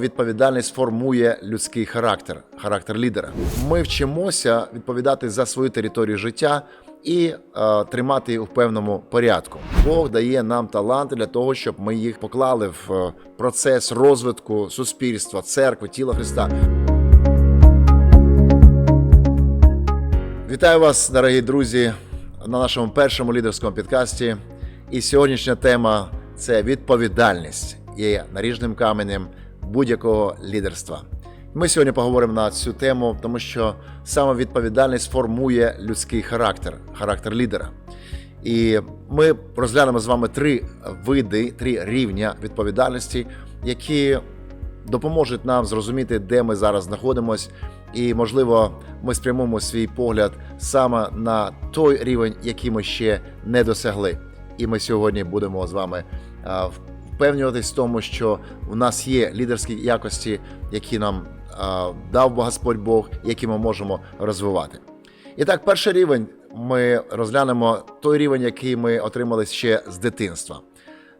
Відповідальність формує людський характер, характер лідера. Ми вчимося відповідати за свою територію життя і е, тримати їх у певному порядку. Бог дає нам таланти для того, щоб ми їх поклали в е, процес розвитку суспільства, церкви, тіла Христа. Вітаю вас, дорогі друзі, на нашому першому лідерському підкасті. І сьогоднішня тема це відповідальність є наріжним каменем будь-якого лідерства. Ми сьогодні поговоримо на цю тему, тому що саме відповідальність формує людський характер, характер лідера. І ми розглянемо з вами три види, три рівня відповідальності, які допоможуть нам зрозуміти, де ми зараз знаходимось, і можливо, ми спрямуємо свій погляд саме на той рівень, який ми ще не досягли. І ми сьогодні будемо з вами а, впевнюватись в тому, що в нас є лідерські якості, які нам дав Господь Бог, які ми можемо розвивати. І так, перший рівень ми розглянемо той рівень, який ми отримали ще з дитинства.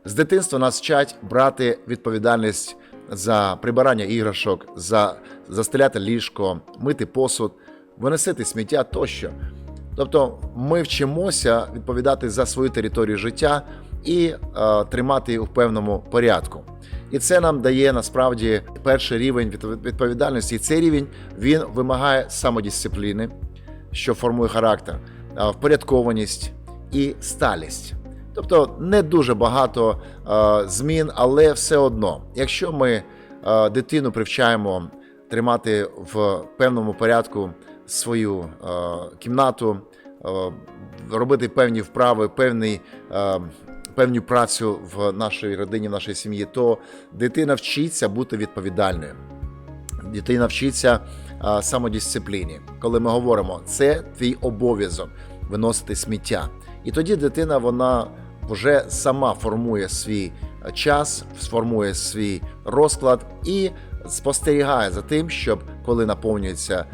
З дитинства нас вчать брати відповідальність за прибирання іграшок, за застеляти ліжко, мити посуд, виносити сміття тощо. Тобто ми вчимося відповідати за свою територію життя і е, тримати їх у певному порядку. І це нам дає насправді перший рівень відповідальності. І цей рівень він вимагає самодисципліни, що формує характер, е, впорядкованість і сталість. Тобто не дуже багато е, змін, але все одно, якщо ми е, дитину привчаємо тримати в певному порядку свою е, кімнату, е, робити певні вправи, певний, е, певну працю в нашій родині, в нашій сім'ї, то дитина вчиться бути відповідальною. Дитина вчиться самодисципліні. Коли ми говоримо, це твій обов'язок виносити сміття. І тоді дитина вона вже сама формує свій час, сформує свій розклад і спостерігає за тим, щоб коли наповнюється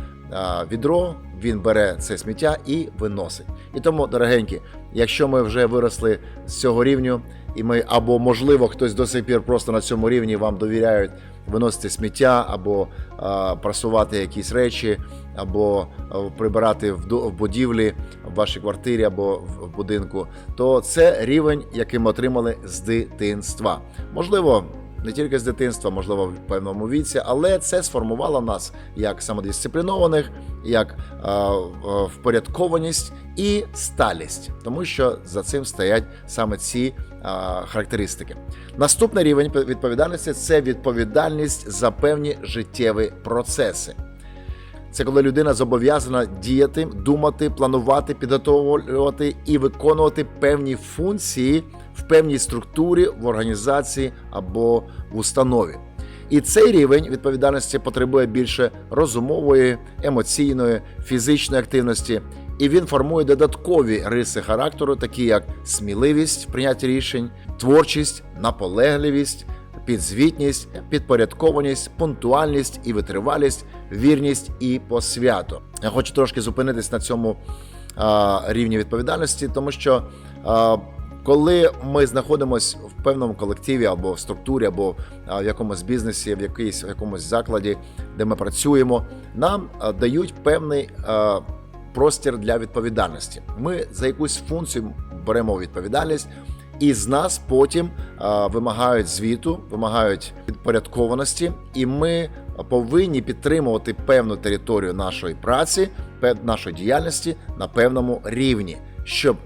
відро, він бере це сміття і виносить. І тому, дорогенькі, якщо ми вже виросли з цього рівню, і ми або можливо хтось до сих пір просто на цьому рівні вам довіряють виносити сміття, або а, прасувати якісь речі, або прибирати в, будівлі в вашій квартирі або в будинку, то це рівень, який ми отримали з дитинства. Можливо. Не тільки з дитинства, можливо, в певному віці, але це сформувало нас як самодисциплінованих, як е, е, впорядкованість і сталість, тому що за цим стоять саме ці е, характеристики. Наступний рівень відповідальності це відповідальність за певні життєві процеси. Це коли людина зобов'язана діяти, думати, планувати, підготовлювати і виконувати певні функції в певній структурі в організації або в установі. І цей рівень відповідальності потребує більше розумової, емоційної, фізичної активності, і він формує додаткові риси характеру, такі як сміливість в прийнятті рішень, творчість, наполегливість, підзвітність, підпорядкованість, пунктуальність і витривалість, вірність і посвято. Я хочу трошки зупинитись на цьому а, рівні відповідальності, тому що а, коли ми знаходимося в певному колективі або в структурі, або в якомусь бізнесі, в якийсь в якомусь закладі, де ми працюємо, нам дають певний а, простір для відповідальності. Ми за якусь функцію беремо відповідальність. І з нас потім а, вимагають звіту, вимагають підпорядкованості, і ми повинні підтримувати певну територію нашої праці, нашої діяльності на певному рівні, щоб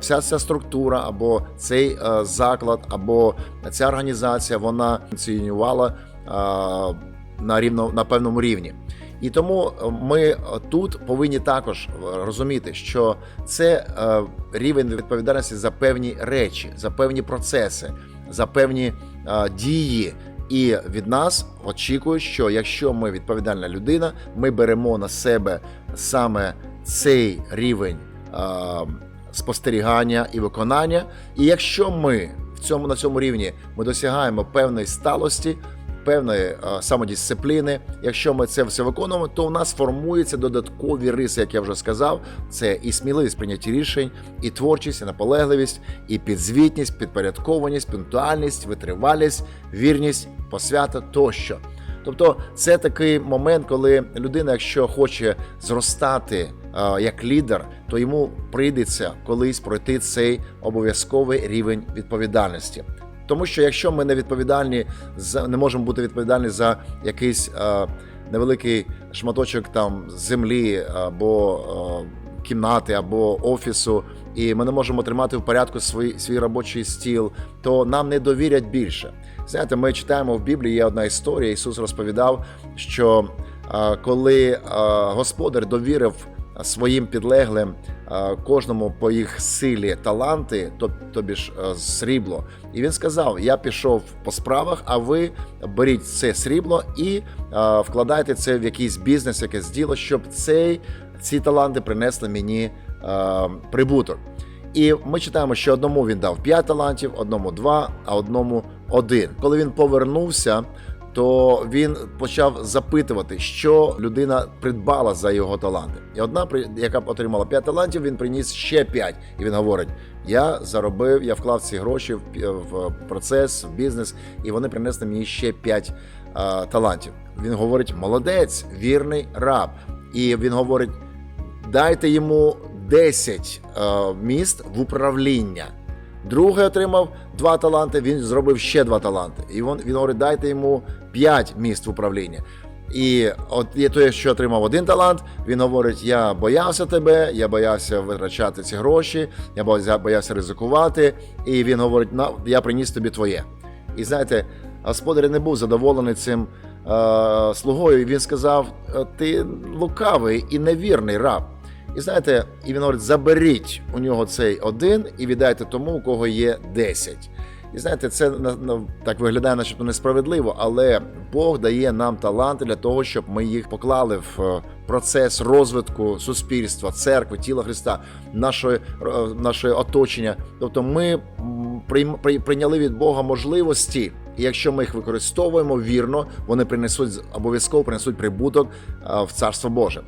вся ця структура, або цей е, заклад, або ця організація вона функціонувала е, на рівно на певному рівні. І тому е, ми е, тут повинні також е, розуміти, що це рівень відповідальності за певні речі, за певні процеси, за певні дії. І від нас очікують, що якщо ми відповідальна людина, ми беремо на себе саме цей рівень спостерігання і виконання. І якщо ми в цьому на цьому рівні ми досягаємо певної сталості, певної е, самодисципліни. Якщо ми це все виконуємо, то у нас формуються додаткові риси, як я вже сказав. Це і сміливість прийняття рішень, і творчість, і наполегливість, і підзвітність, підпорядкованість, пунктуальність, витривалість, вірність, посвята тощо. Тобто це такий момент, коли людина, якщо хоче зростати е, як лідер, то йому прийдеться колись пройти цей обов'язковий рівень відповідальності. Тому що якщо ми не відповідальні за не можемо бути відповідальні за якийсь е, невеликий шматочок там землі або е, кімнати або офісу, і ми не можемо тримати в порядку свій, свій робочий стіл, то нам не довірять більше. Знаєте, ми читаємо в Біблії є одна історія. Ісус розповідав, що е, коли е, господар довірив своїм підлеглим е, кожному по їх силі таланти, то, тобі ж е, срібло, і він сказав: Я пішов по справах, а ви беріть це срібло і е, вкладайте це в якийсь бізнес, якесь діло, щоб цей, ці таланти принесли мені е, прибуток. І ми читаємо, що одному він дав 5 талантів, одному 2, а одному 1. Коли він повернувся, то він почав запитувати, що людина придбала за його таланти. І одна, яка отримала 5 талантів, він приніс ще 5. І він говорить: Я заробив, я вклав ці гроші в, процес, в бізнес, і вони принесли мені ще 5 а, талантів. Він говорить: молодець, вірний раб. І він говорить: дайте йому 10 е, міст в управління. Другий отримав два таланти, він зробив ще два таланти. І він, він говорить, дайте йому 5 міст в управління. І от є той, що отримав один талант, він говорить: Я боявся тебе, я боявся витрачати ці гроші, я боявся, ризикувати. І він говорить: на я приніс тобі твоє. І знаєте, господар не був задоволений цим е, слугою. І він сказав: «Е, Ти лукавий і невірний раб. І знаєте, і він говорить: заберіть у нього цей один і віддайте тому, у кого є 10. І знаєте, це так виглядає, начебто несправедливо, але Бог дає нам таланти для того, щоб ми їх поклали в е, процес розвитку суспільства, церкви, тіла Христа, нашої, е, нашої оточення. Тобто, ми прийняли від Бога можливості. І якщо ми їх використовуємо вірно, вони принесуть обов'язково принесуть прибуток е, в царство Боже.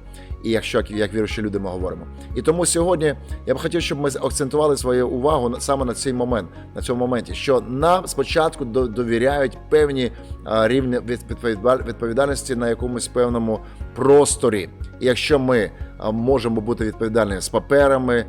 І якщо як, віруючі люди ми говоримо. І тому сьогодні я б хотів, щоб ми акцентували свою увагу саме на цей момент, на цьому моменті, що нам спочатку до- довіряють певні рівні відповідальності на якомусь певному просторі. І якщо ми можемо бути відповідальними з паперами,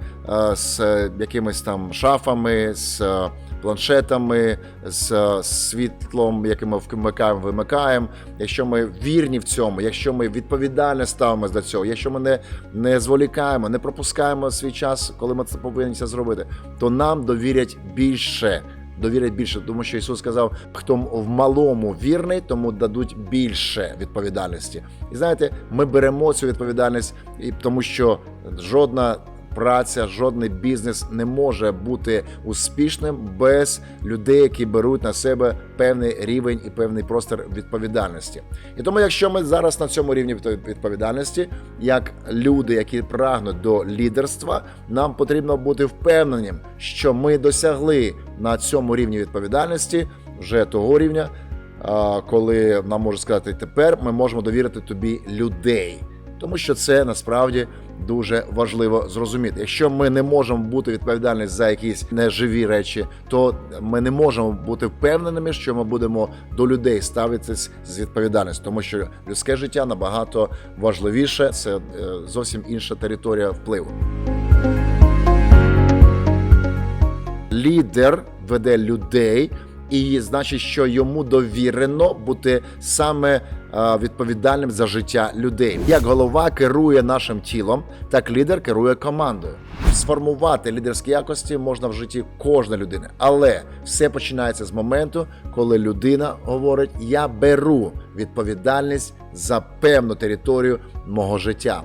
з е, якимись там шафами, з е, планшетами, з е, світлом, яке ми вмикаємо, вимикаємо. Якщо ми вірні в цьому, якщо ми відповідально ставимося до цього, якщо ми не, не зволікаємо, не пропускаємо свій час, коли ми це повинні зробити, то нам довірять більше. Довірять більше, тому що Ісус сказав, хто в малому вірний, тому дадуть більше відповідальності. І знаєте, ми беремо цю відповідальність, і тому що жодна праця, жодний бізнес не може бути успішним без людей, які беруть на себе певний рівень і певний простір відповідальності. І тому, якщо ми зараз на цьому рівні відповідальності, як люди, які прагнуть до лідерства, нам потрібно бути впевненим, що ми досягли на цьому рівні відповідальності вже того рівня, коли нам можуть сказати, тепер ми можемо довірити тобі людей. Тому що це насправді дуже важливо зрозуміти. Якщо ми не можемо бути відповідальні за якісь неживі речі, то ми не можемо бути впевненими, що ми будемо до людей ставитись з відповідальністю, тому що людське життя набагато важливіше. Це е, зовсім інша територія впливу. Лідер веде людей, і значить, що йому довірено бути саме е, відповідальним за життя людей. Як голова керує нашим тілом, так лідер керує командою. Сформувати лідерські якості можна в житті кожної людини, але все починається з моменту, коли людина говорить: Я беру відповідальність за певну територію мого життя.